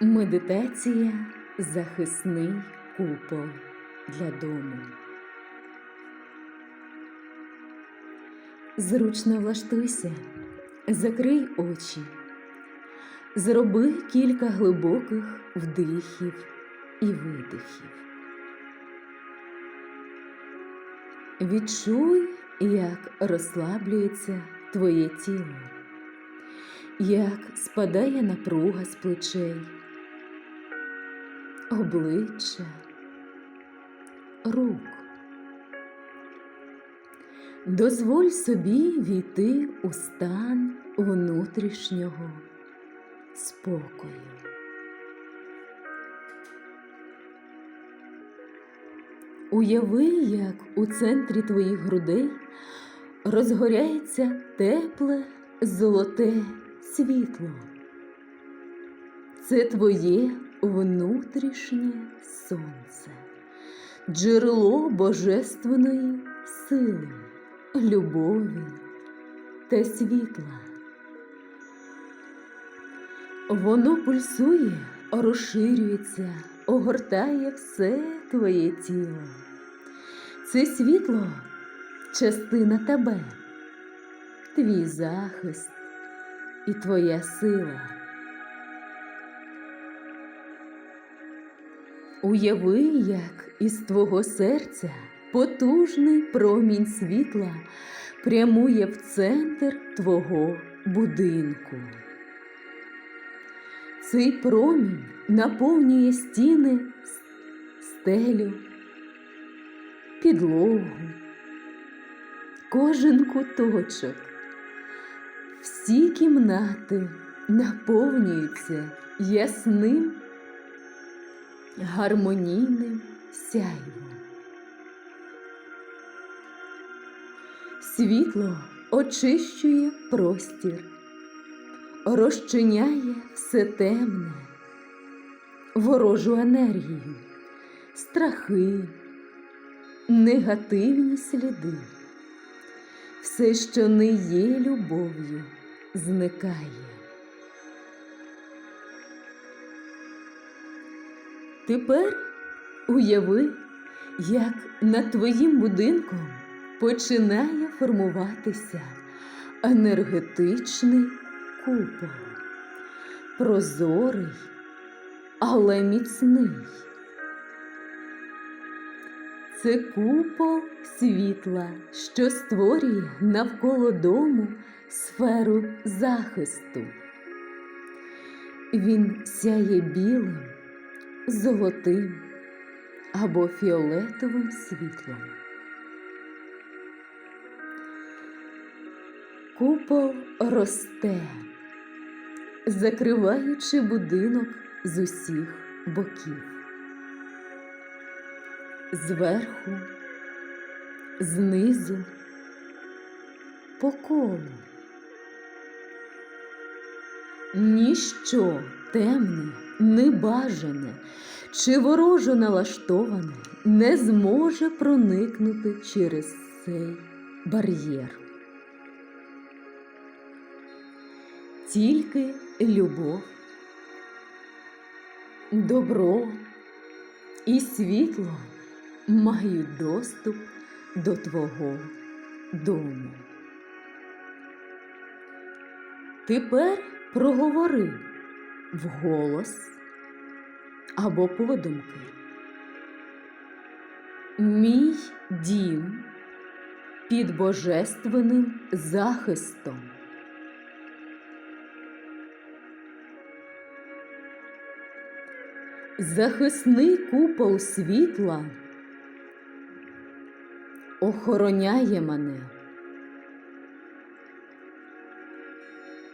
Медитація захисний купол для дому. Зручно влаштуйся, закрий очі, зроби кілька глибоких вдихів і видихів. Відчуй, як розслаблюється твоє тіло, як спадає напруга з плечей, обличчя, рук. Дозволь собі війти у стан внутрішнього спокою. Уяви, як у центрі твоїх грудей розгоряється тепле золоте світло. Це твоє внутрішнє сонце, джерело божественної сили, любові та світла. Воно пульсує, розширюється, огортає все твоє тіло. Це світло частина тебе, твій захист і твоя сила. Уяви, як із твого серця потужний промінь світла прямує в центр твого будинку. Цей промінь наповнює стіни, стелю, підлогу, кожен куточок. Всі кімнати наповнюються ясним, гармонійним сяйвом. Світло очищує простір, розчиняє все темне, ворожу енергію, страхи, негативні сліди. Все, що не є любов'ю, зникає. Тепер уяви, як над твоїм будинком починає формуватися енергетичний купол, прозорий, але міцний. Це купол світла, що створює навколо дому сферу захисту. Він сяє білим, золотим або фіолетовим світлом. Купол росте, закриваючи будинок з усіх боків. Зверху, знизу, по колу. Ніщо темне, небажане чи ворожо налаштоване не зможе проникнути через цей бар'єр. Тільки любов, добро і світло мають доступ до твого дому. Тепер проговори вголос або подумки. Мій дім під божественним захистом. Захисний купол світла охороняє мене,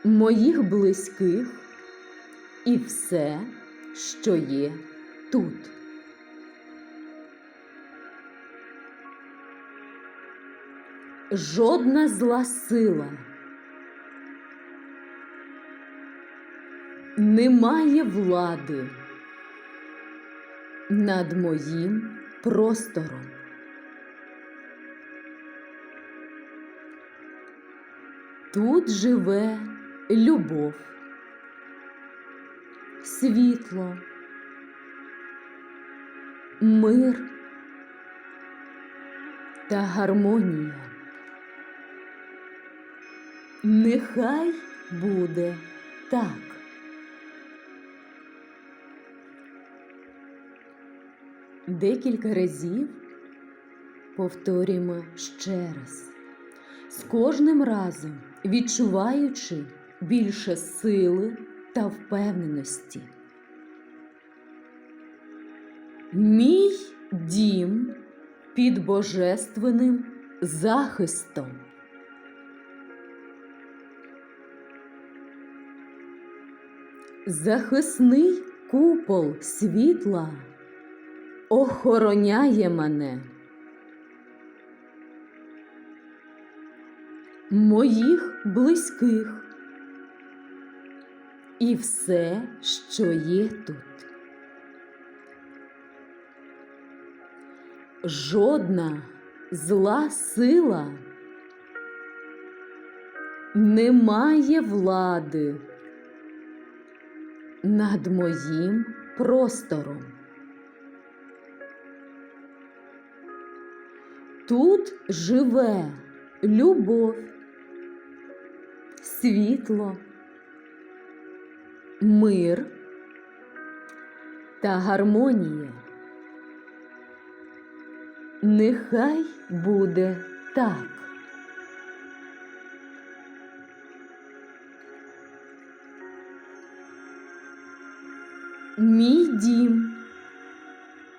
моїх близьких і все, що є тут. Жодна зла сила не влади над моїм простором. Тут живе любов, світло, мир та гармонія. Нехай буде так. Декілька разів повторюємо ще раз, з кожним разом відчуваючи більше сили та впевненості. Мій дім під божественним захистом. Захисний купол світла охороняє мене. Моїх близьких і все, що є тут. Жодна зла сила не має влади над моїм простором. Тут живе любов, світло, мир та гармонія. Нехай буде так. Мій дім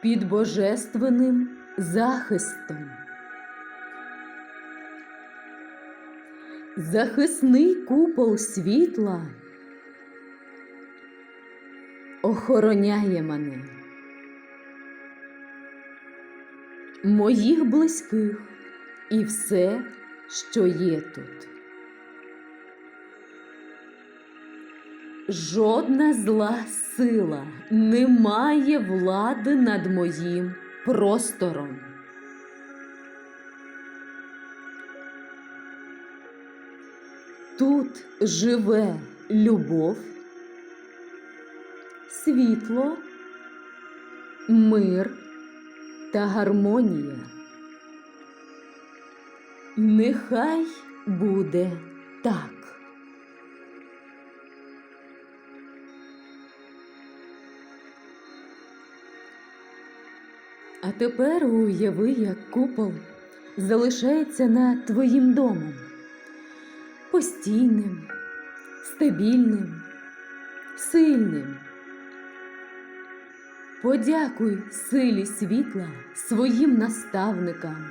під божественним захистом. Захисний купол світла охороняє мене, моїх близьких і все, що є тут. Жодна зла сила не має влади над моїм простором. Тут живе любов, світло, мир та гармонія. Нехай буде так. А тепер уяви, як купол залишається над твоїм домом постійним, стабільним, сильним. Подякуй силі світла своїм наставникам,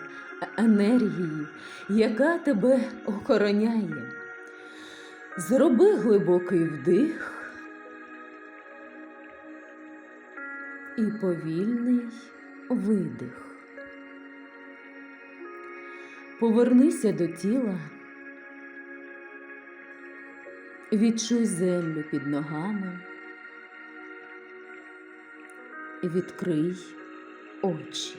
енергії, яка тебе охороняє. Зроби глибокий вдих і повільний видих. Повернися до тіла. Відчуй землю під ногами. Відкрий очі.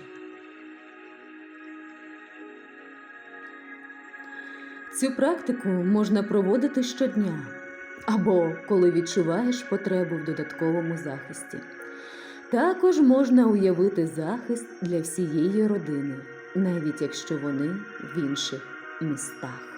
Цю практику можна проводити щодня або коли відчуваєш потребу в додатковому захисті. Також можна уявити захист для всієї родини, навіть якщо вони в інших містах.